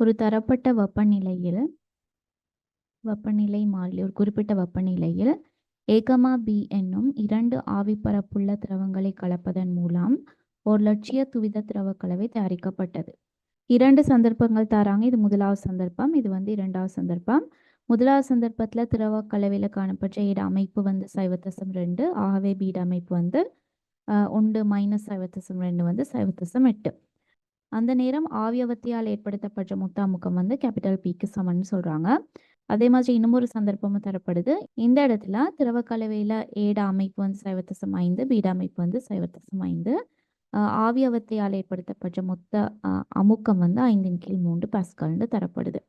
ஒரு தரப்பட்ட வெப்பநிலையில் வெப்பநிலை மாறிலி ஒரு குறிப்பிட்ட வெப்பநிலையில் ஏகமா பி என்னும் இரண்டு ஆவிப்பரப்புள்ள திரவங்களை கலப்பதன் மூலம் ஒரு லட்சிய துவித திரவ கலவை தயாரிக்கப்பட்டது. இரண்டு சந்தர்ப்பங்கள் தராங்க. இது முதலாவது சந்தர்ப்பம். இது வந்து இரண்டாவது சந்தர்ப்பம். முதலாவது சந்தர்ப்பத்தில் திரவ கலவையில் காணப்பட்ட இட அமைப்பு வந்து சைவத்தசம் ரெண்டு. ஆகவே பீட அமைப்பு வந்து ஒன்று மைனஸ் சைவத்தசம் ரெண்டு வந்து சைவத்தசம் எட்டு. அந்த நேரம் ஆவியவத்தியால் ஏற்படுத்தப்பட்ட முத்தாமுக்கம் வந்து கேபிட்டல் பிக்கு சமன்னு சொல்றாங்க. அதே மாதிரி இன்னமொரு ஒரு சந்தர்ப்பமும் தரப்படுது. இந்த இடத்துல திரவ கலவையில ஏட அமைப்பு வந்து சைவத்தசம் ஐந்து பீட அமைப்பு வந்து சைவத்தசம் ஐந்து. ஆவியவத்தையால் ஏற்படுத்தப்பட்ட மொத்த அமுக்கம் வந்து ஐந்தின் கீழ் மூன்று பாஸ்கல்னு தரப்படுது.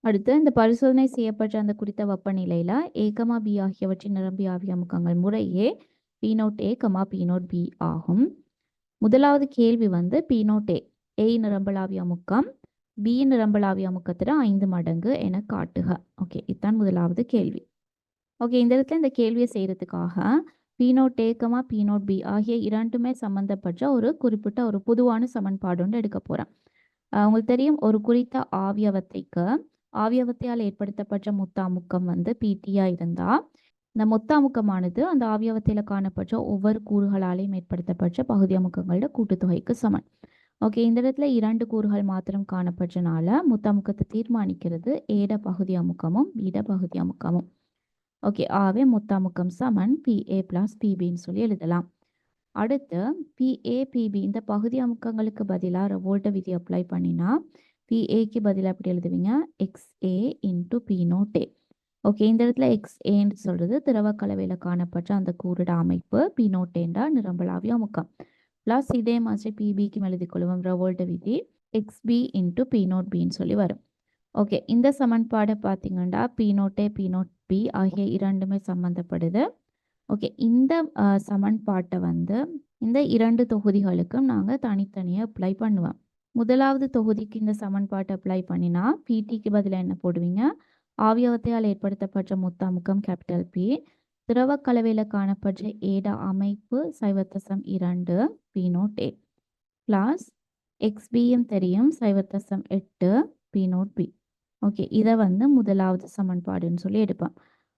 அடுத்து இந்த பரிசோதனை செய்யப்பட்ட அந்த குறித்த வெப்பநிலையில ஏகமா பி ஆகியவற்றின் நிரம்பி ஆவி அமுக்கங்கள் முறையே P naught A comma P naught P ஆகும். முதலாவது கேள்வி வந்து பி நோட் ஏ ஏ நிரம்பலாவிய அமுக்கம் பி நிரம்பலாவிய அமுக்கத்திட ஐந்து மடங்கு என காட்டுக. ஓகே இதுதான் முதலாவது கேள்வி. ஓகே இந்த இடத்துல இந்த கேள்வியை செய்யறதுக்காக P nought A P nought B ஆகிய இரண்டுமே சம்பந்தப்பட்ட ஒரு குறிப்பிட்ட ஒரு பொதுவான சமன்பாடு ஒன்று எடுக்க போறேன். உங்களுக்கு தெரியும் ஒரு குறித்த ஆவியவத்தைக்கு ஆவியவத்தையால் ஏற்படுத்தப்பட்ட மொத்த அமுக்கம் வந்து பிடியா இருந்தா இந்த மொத்த அமுக்கமானது அந்த ஆவியவத்தையில காணப்பட்ட ஒவ்வொரு கூறுகளாலையும் ஏற்படுத்தப்பட்ட பகுதி அமுக்கங்களோட கூட்டுத்தொகைக்கு சமன். ஓகே இந்த இடத்துல இரண்டு கூறுகள் மாத்திரம் காணப்பட்டனால மொத்த அமுக்கத்தை தீர்மானிக்கிறது ஏட பகுதி அமுக்கமும் பீட பகுதி அமுக்கமும். ஓகே ஆவே மொத்த அமுக்கம் சமன் பிஏ பிளஸ் பிபின்னு சொல்லி எழுதலாம். அடுத்து பிஏ பிபி இந்த பகுதி அமுக்கங்களுக்கு பதிலாக ரெவோல்ட்ட விதி அப்ளை பண்ணினா பிஏக்கு பதிலாக எப்படி எழுதுவீங்க? X A into P nought A okay இந்த இடத்துல எக்ஸ் ஏன்னு சொல்றது திரவ கலவையில் காணப்பட்ட அந்த கூறுட அமைப்பு பி நோட் ஏண்டா நிரம்பலாவிய அமுக்கம். ப்ளஸ் இதே மாதிரி பிபிக்கு எழுதி கொள்வோம் ரெவோல்ட்ட விதி X P into P naught பின்னு சொல்லி வரும். ஓகே இந்த சமன்பாடை பார்த்தீங்கன்னா பி நோட்டே பி நோட் பி ஆகிய இரண்டுமே சம்மந்தப்படுது ஓகே இந்த சமன்பாட்டை வந்து இந்த இரண்டு தொகுதிகளுக்கும் நாங்கள் தனித்தனியாக அப்ளை பண்ணுவோம். முதலாவது தொகுதிக்கு இந்த சமன்பாட்டை அப்ளை பண்ணினா பிடிக்கு பதிலாக என்ன போடுவீங்க? ஆவியவத்தையால் ஏற்படுத்தப்பட்ட மொத்த அமுக்கம் கேபிட்டல் பி திரவ கலவையில் காணப்படுற ஏட அமைப்பு சைவத்தசம் இரண்டு பி நோட் ஏ பிளஸ் எக்ஸ்பியும் தெரியும் சைவத்தசம் எட்டு பி நோட் பி ஓகே இதை வந்து முதலாவது சமன்பாடுன்னு சொல்லி எடுப்போம்.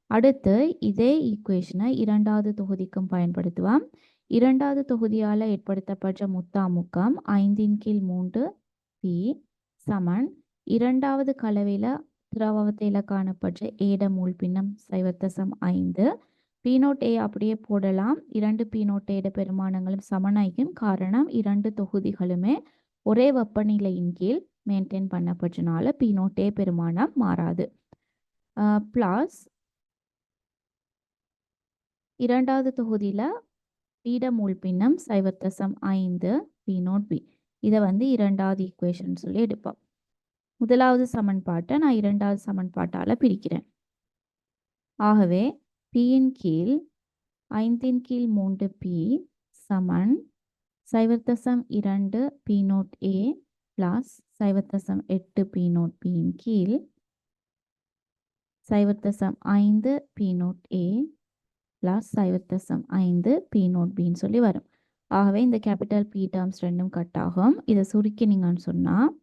அடுத்து இதே ஈக்குவேஷனை இரண்டாவது தொகுதிக்கும் பயன்படுத்துவோம். இரண்டாவது தொகுதியால் ஏற்படுத்தப்பட்ட முத்தாமுக்கம் ஐந்தின் கீழ் மூன்று பி சமன். இரண்டாவது கலவையில் திரவத்தையில் காணப்பட்ட ஏட மூல் பின்னம் சைவத்தசம் ஐந்து பி ஏ அப்படியே போடலாம். இரண்டு பி நோட் ஏட பெருமானங்களும் சமனாய்க்கும் காரணம் இரண்டு தொகுதிகளுமே ஒரே வெப்பநிலையின் கீழ் மெயின்டைன் பண்ணப்பட்டனால பி ஏ பெருமானம் மாறாது. ப்ளஸ் இரண்டாவது தொகுதியில் பீட மூல் பின்னம் சைவத்தசம் ஐந்து பி நோட் பி இதை வந்து இரண்டாவது ஈக்குவேஷன் சொல்லி எடுப்போம். முதலாவது சமன்பாட்டை நான் இரண்டாவது சமன்பாட்டால் பிரிக்கிறேன். ஆகவே பியின் கீழ் ஐந்தின் கீழ் மூன்று பி சமன் சைவத்தசம் இரண்டு பி நோட் ஏ பிளஸ் சைவத்தசம் எட்டு பி நோட் பியின் கீழ் சைவத்தசம் ஐந்து பி நோட் ஏ பிளஸ் சைவத்தசம் ஐந்து பி நோட் பின்னு சொல்லி வரும். ஆகவே இந்த கேபிட்டல் பி டேர்ம்ஸ் ரெண்டும் கட் ஆகும். இதை சுருக்கினீங்கன்னு சொன்னால்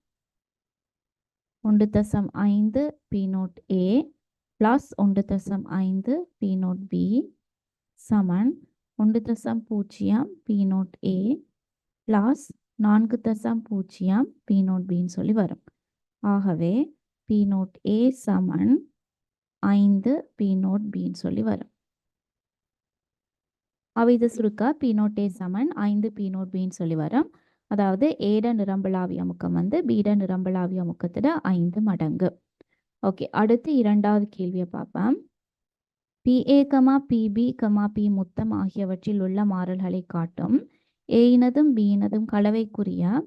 ஒன்று தசம் ஐந்து பி நோட் ஏ ப்ளஸ் ஒன்று தசம் ஐந்து பி நோட் பி சமன். ஒன்று தசம் பூஜ்ஜியம் பி நோட் ஏ பிளஸ் நான்கு தசம் பூஜ்ஜியம் பி நோட் பின்னு சொல்லி வரும். ஆகவே பி நோட் ஏ சமன் ஐந்து பி நோட் பின்னு சொல்லி வரும். அவை இது சுருக்க பி நோட் ஏ சமன் ஐந்து பி நோட் பின்னு சொல்லி வரும். அதாவது ஏட நிரம்பலாவி அமுக்கம் வந்து பீட நிரம்பலாவி அமுக்கத்தோட ஐந்து மடங்கு. ஓகே அடுத்து இரண்டாவது கேள்வியை பார்ப்போம். PA comma PB comma P முத்தம் ஆகியவற்றில் உள்ள மாறல்களை காட்டும். ஏயினதும் பியினதும் கலவைக்குரிய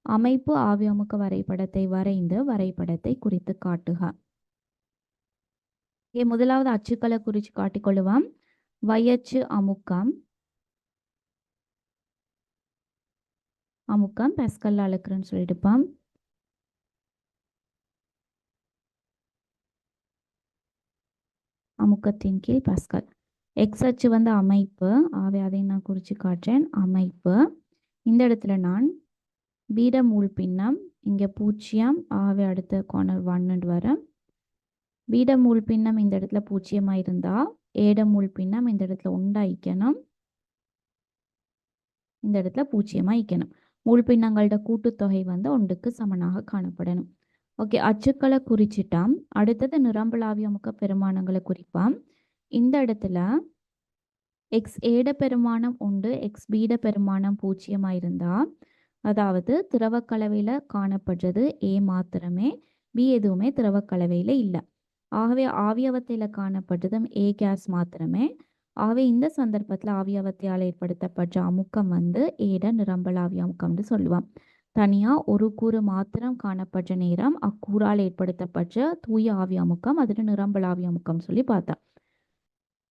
அமைப்பு ஆவி வரைபடத்தை வரைந்து வரைபடத்தை குறித்து காட்டுக. ஏ முதலாவது அச்சுக்களை குறித்து காட்டிக்கொள்ளுவோம் வயச்சு அமுக்கம். அமுக்கம் பெஸ்கல்ல அழுக்கிறேன்னு சொல்லிட்டுப்பாம் அமுக்கத்தின் கீழ் பாஸ்கல். எக்ஸ் அச்சு வந்து அமைப்பு. ஆகவே அதை நான் குறித்து காட்டுறேன். அமைப்பு. இந்த இடத்துல நான் பீடம் உள் பின்னம் இங்கே பூஜ்ஜியம் ஆகவே அடுத்த கார்னர் ஒன்னு வரும். பீடம் உள் பின்னம் இந்த இடத்துல பூஜ்ஜியமாக இருந்தால் ஏடம் உள் பின்னம் இந்த இடத்துல உண்டாயிக்கணும் இந்த இடத்துல பூஜ்ஜியமாக இக்கணும். உள் பின்னங்களோட கூட்டுத்தொகை வந்து ஒன்றுக்கு சமனாக காணப்படணும். ஓகே அச்சுக்களை குறிச்சிட்டான் அடுத்தது நிரம்பலாவிய முக பெருமானங்களை குறிப்பான் இந்த இடத்துல எக்ஸ் ஏட பெருமானம் உண்டு எக்ஸ் பீட பெருமானம் பூஜ்ஜியமாக இருந்தால் அதாவது திரவக்கலவையில் காணப்படுறது ஏ மாத்திரமே பி எதுவுமே திரவக்கலவையில் இல்லை. ஆகவே ஆவியவத்தையில் காணப்பட்டதும் ஏ கேஸ் மாத்திரமே. ஆகவே இந்த சந்தர்ப்பத்தில் ஆவியவத்தையால் ஏற்படுத்தப்பட்ட அமுக்கம் வந்து ஏட நிரம்பலாவிய அமுக்கம்னு சொல்லுவான் தனியாக ஒரு கூறு மாத்திரம் காணப்பட்ட நேரம் அக்கூறால் ஏற்படுத்தப்பட்ட தூய ஆவி அமுக்கம் அதில் நிரம்பலாவி அமுக்கம் சொல்லி பார்த்தா.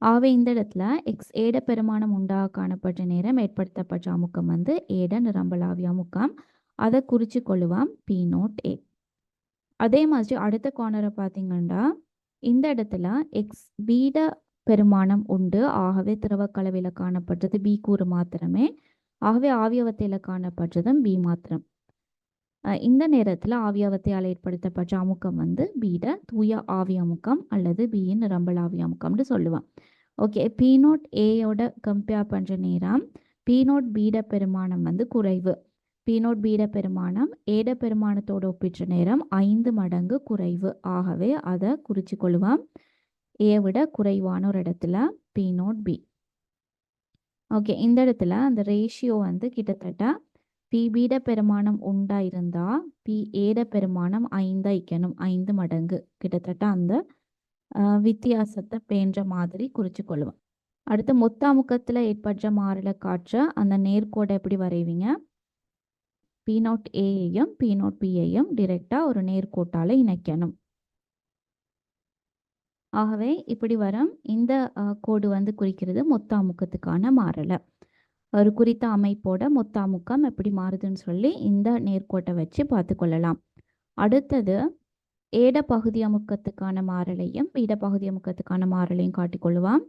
ஆகவே இந்த இடத்துல எக்ஸ் ஏட பெருமானம் உண்டாக காணப்பட்ட நேரம் ஏற்படுத்தப்பட்ட அமுக்கம் வந்து ஏட நிரம்பலாவி அமுக்கம். அதை குறித்து கொள்ளுவோம். பி நோட் ஏ அதே மாதிரி அடுத்த கார்னரை பார்த்தீங்கன்னா இந்த இடத்துல எக்ஸ் பீட பெருமானம் உண்டு. ஆகவே திரவக்கலவையில் காணப்பட்டது பி கூறு மாத்திரமே. ஆகவே ஆவியவத்தையில காணப்பட்டதும் பி மாத்திரம். இந்த நேரத்தில் ஆவியாவத்தையால் ஏற்படுத்தப்பட்ட அமுக்கம் வந்து பீட தூய ஆவி அமுக்கம் அல்லது பியின் ரம்பல் ஆவி அமுக்கம்னு சொல்லுவான் ஓகே பி நோட் ஏயோட கம்பேர் பண்ணுற நேரம் பி நோட் பீட பெருமானம் வந்து குறைவு. பி நோட் பீட பெருமானம் ஏட பெருமானத்தோடு ஒப்பிட்ட நேரம் ஐந்து மடங்கு குறைவு. ஆகவே அதை குறித்து கொள்ளுவான் ஏ விட குறைவான ஒரு இடத்துல பி நோட் பி ஓகே இந்த இடத்துல அந்த ரேஷியோ வந்து கிட்டத்தட்ட பிபிட பெருமானம் உண்டா இருந்தா பி ஏட பெருமானம் ஐந்தாய்க்கணும் ஐந்து மடங்கு. கிட்டத்தட்ட அந்த வித்தியாசத்தை பேன்ற மாதிரி குறித்து கொள்ளுவேன் அடுத்து மொத்த அமுக்கத்தில் ஏற்பட்ட மாறலை காற்ற அந்த நேர்கோடை எப்படி வரைவீங்க? பி நாட் ஏயையும் பி நாட் பியையும் டிரெக்டாக ஒரு நேர்கோட்டால் இணைக்கணும். ஆகவே இப்படி வரும் இந்த கோடு வந்து குறிக்கிறது மொத்த அமுக்கத்துக்கான மாறலை. ஒரு குறித்த அமைப்போட மொத்த அமுக்கம் எப்படி மாறுதுன்னு சொல்லி இந்த நேர்கோட்டை வச்சு பார்த்து கொள்ளலாம். அடுத்தது ஏட பகுதி அமுக்கத்துக்கான மாறலையும் பீட பகுதி அமுக்கத்துக்கான மாறலையும் காட்டிக்கொள்ளுவான்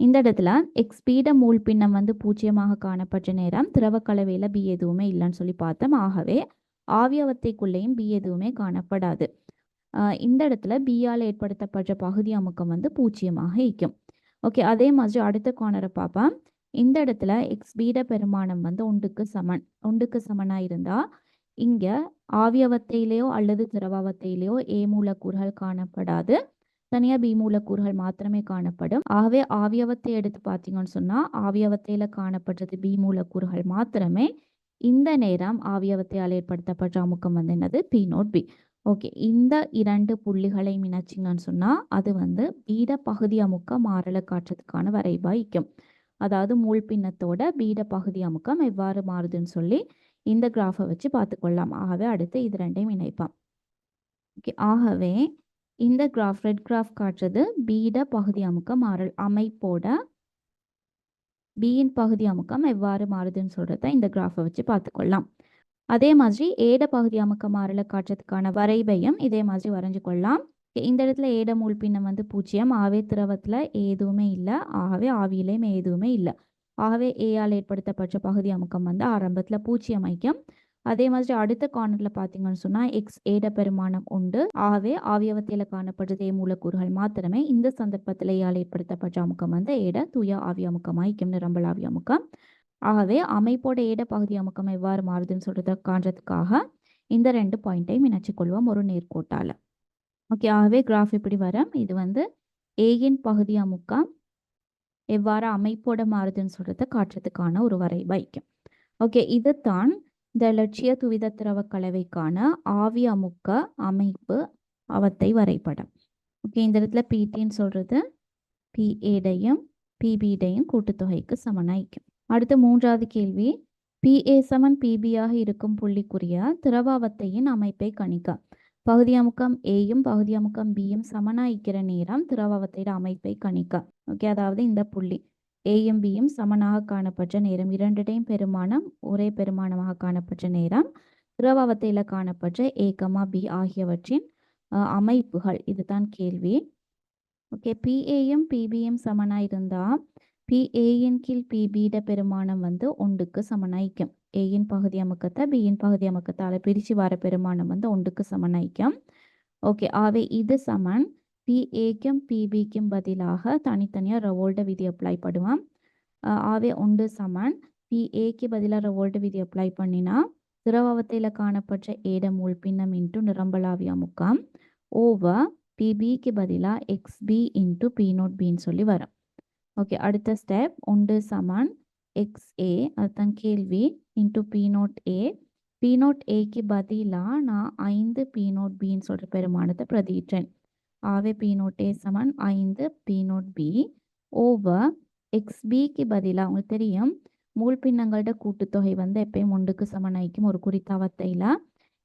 இந்த இடத்துல எக்ஸ் பீட மூல் பின்னம் வந்து பூஜ்ஜியமாக காணப்பட்ட நேரம் திரவ கலவையில் பி எதுவுமே இல்லைன்னு சொல்லி பார்த்தோம். ஆகவே ஆவியவத்தைக்குள்ளேயும் பி எதுவுமே காணப்படாது. இந்த இடத்துல பியால் ஏற்படுத்தப்பட்ட பகுதி அமுக்கம் வந்து பூஜ்ஜியமாக இருக்கும். ஓகே அதே மாதிரி அடுத்த கார்னரை பார்ப்போம். இந்த இடத்துல எக்ஸ் பீட பெருமானம் வந்து ஒன்றுக்கு சமன் ஒன்றுக்கு சமனாக இருந்தால் இங்கே ஆவியவத்தையிலேயோ அல்லது திரவாவத்தையிலேயோ ஏ மூலக்கூறுகள் காணப்படாது. தனியாக பி மூலக்கூறுகள் மாத்திரமே காணப்படும். ஆகவே ஆவியவத்தை எடுத்து பார்த்தீங்கன்னு சொன்னால் ஆவியவத்தையில் காணப்படுறது பி மூலக்கூறுகள் மாத்திரமே. இந்த நேரம் ஆவியவத்தையால் ஏற்படுத்தப்பட்ட அமுக்கம் வந்து என்னது? P nought B okay. இந்த இரண்டு புள்ளிகளை இணைச்சிங்கன்னு சொன்னால் அது வந்து பீட பகுதி அமுக்க மாறலை காட்டுறதுக்கான வரைவாய்க்கும் அதாவது மூல் பின்னத்தோட பீட பகுதி அமுக்கம் எவ்வாறு மாறுதுன்னு சொல்லி இந்த கிராஃபை வச்சு பார்த்துக்கொள்ளலாம் ஆகவே அடுத்து இது ரெண்டையும் இணைப்பான் ஓகே. ஆகவே இந்த கிராஃப் ரெட் கிராஃப் காட்டுறது பீட பகுதி அமுக்கம் மாறல் அமைப்போட பியின் பகுதி அமுக்கம் எவ்வாறு மாறுதுன்னு சொல்கிறத இந்த கிராஃபை வச்சு பார்த்துக்கொள்ளலாம் அதே மாதிரி ஏட பகுதி அமுக்க மாறலை காட்டுறதுக்கான வரைபையும் இதே மாதிரி வரைஞ்சு கொள்ளலாம். இந்த இடத்துல ஏட மூல் பின்னம் வந்து பூஜ்ஜியம். ஆவே திரவத்தில் எதுவுமே இல்லை. ஆகவே ஆவியிலையும் எதுவுமே இல்லை. ஆகவே ஏயால் ஏற்படுத்தப்பட்ட பகுதி அமுக்கம் வந்து ஆரம்பத்தில் பூஜ்ஜியம் ஐக்கியம். அதே மாதிரி அடுத்த கார்னரில் பார்த்தீங்கன்னு சொன்னால் எக்ஸ் ஏட பெருமானம் உண்டு. ஆகவே ஆவியவத்தையில் காணப்படுறது ஏ மூலக்கூறுகள் மாத்திரமே. இந்த சந்தர்ப்பத்தில் ஏயால் ஏற்படுத்தப்பட்ட அமுக்கம் வந்து ஏட தூய ஆவி அமுக்கம் ஐக்கியம் நிரம்பல் ஆவி அமுக்கம். ஆகவே அமைப்போட ஏட பகுதி அமுக்கம் எவ்வாறு மாறுதுன்னு சொல்கிறத காண்றதுக்காக இந்த ரெண்டு பாயிண்ட்டையும் இணைச்சிக்கொள்வோம் ஒரு நேர்கோட்டால. ஓகே ஆகவே கிராஃப் இப்படி வரும். இது வந்து ஏயின் பகுதி அமுக்கம் எவ்வாறு அமைப்போட மாறுதுன்னு சொல்கிறத காட்டுறதுக்கான ஒரு வரைவைக்கும் ஓகே இதுதான் இந்த லட்சிய துவித திரவ கலவைக்கான ஆவி அமுக்க அமைப்பு அவத்தை வரைபடம். ஓகே இந்த இடத்துல பிடின்னு சொல்கிறது பிஏடையும் பிபிடையும் கூட்டுத்தொகைக்கு சமனாய்க்கும். அடுத்த மூன்றாவது கேள்வி. பிஏ சமன் பிபியாக இருக்கும் புள்ளிக்குரிய திரவாவத்தையின் அமைப்பை கணிக்க. பகுதி அமுக்கம் ஏயும் பகுதி அமுக்கம் பியும் சமனாய்க்கிற நேரம் திரவாவத்தையோட அமைப்பை கணிக்க. ஓகே அதாவது இந்த புள்ளி. ஏயும் பியும் சமனாக காணப்பட்ட நேரம். இரண்டிடையும் பெருமானம் ஒரே பெருமானமாக காணப்பட்ட நேரம். திரவாவத்தையில் காணப்பட்ட ஏகமா பி ஆகியவற்றின் அமைப்புகள். இதுதான் கேள்வி. ஓகே பிஏயும் பிபியும் சமனாக இருந்தால் பி ஏயின் கீழ் பி பெருமானம் வந்து ஒன்றுக்கு சமனாய்க்கும் ஏயின் பகுதி அமுக்கத்தை பியின் பகுதி அமுக்கத்தால் பிரித்து வர பெருமானம் வந்து ஒன்றுக்கு சமனாய்க்கும் ஓகே ஆவே இது சமன். பி ஏக்கும் பிபிக்கும் பதிலாக தனித்தனியாக ரவோல்ட விதி அப்ளை பண்ணுவான் ஆவே ஒன்று சமன். பி ஏக்கு பதிலாக ரவோல்ட விதி அப்ளை பண்ணினா திரவத்தில் காணப்பட்ட ஏட மூல் பின்னம் இன்ட்டு நிரம்பலாவிய அமுக்கம். ஓவர் பிபிக்கு பதிலாக X P into P naught பின்னு சொல்லி வரும். ஓகே அடுத்த ஸ்டெப் ஒன்று சமன் எக்ஸ் ஏ அதுதான் கேள்வி into P nought A P nought ஏக்கு பதிலாக நான் ஐந்து பி நோட் பின்னு சொல்கிற பெருமானத்தை பிரதியிட்டேன். ஆவே பி நோட் ஏ சமன் ஐந்து P nought B over X பிக்கு பதிலாக உங்களுக்கு தெரியும் மூல் பின்னங்களோட கூட்டுத்தொகை வந்து எப்பயும் ஒன்றுக்கு சமனாய்க்கும் ஒரு குறித்தாவத்தையில்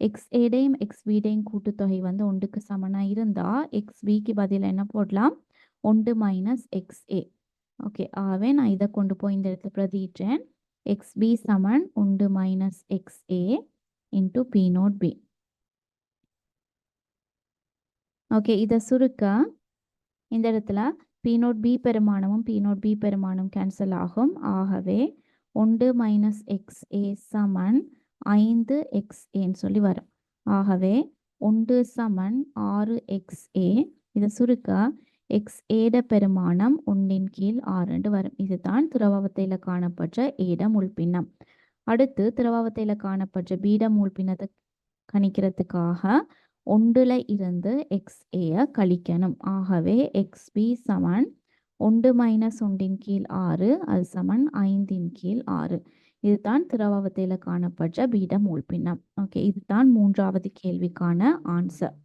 எக்ஸ் ஏடையும் எக்ஸ் பிடையும் கூட்டுத்தொகை வந்து ஒன்றுக்கு சமனாக இருந்தால் எக்ஸ் பிக்கு பதிலாக என்ன போடலாம்? ஒன்று மைனஸ் எக்ஸ் ஏ ஓகே ஆவே நான் இதை கொண்டு போய் இந்த இடத்துல பிரதியிட்டேன். எக்ஸ் பி சமன் ஒன்று minus X A into P nought B okay இதை சுருக்க இந்த இடத்துல பி நோட் பி பெருமானமும் பி நோட் பி பெருமானம் கேன்சல் ஆகும். ஆகவே ஒன்று மைனஸ் எக்ஸ் ஏ சமன் ஐந்து எக்ஸ் ஏன்னு சொல்லி வரும். ஆகவே ஒன்று சமன் ஆறு எக்ஸ் ஏ இதை சுருக்க எக்ஸ் ஏட பெருமானம் ஒன்றின் கீழ் ஆறுன்று வரும். இதுதான் திரவத்தையில் காணப்பட்ட ஏட முள்பின்னம். அடுத்து திரவத்தையில் காணப்பட்ட பீட முள்பின்னத்தை கணிக்கிறதுக்காக ஒன்றுல இருந்து எக்ஸ் ஏய கழிக்கணும். ஆகவே எக்ஸ் பி சமன் ஒன்று மைனஸ் ஒன்றின் கீழ் ஆறு அது சமன் ஐந்தின் கீழ் ஆறு. இதுதான் திரவத்தையில் காணப்பட்ட பீட மூழ்பின்னம் ஓகே இதுதான் மூன்றாவது கேள்விக்கான ஆன்சர்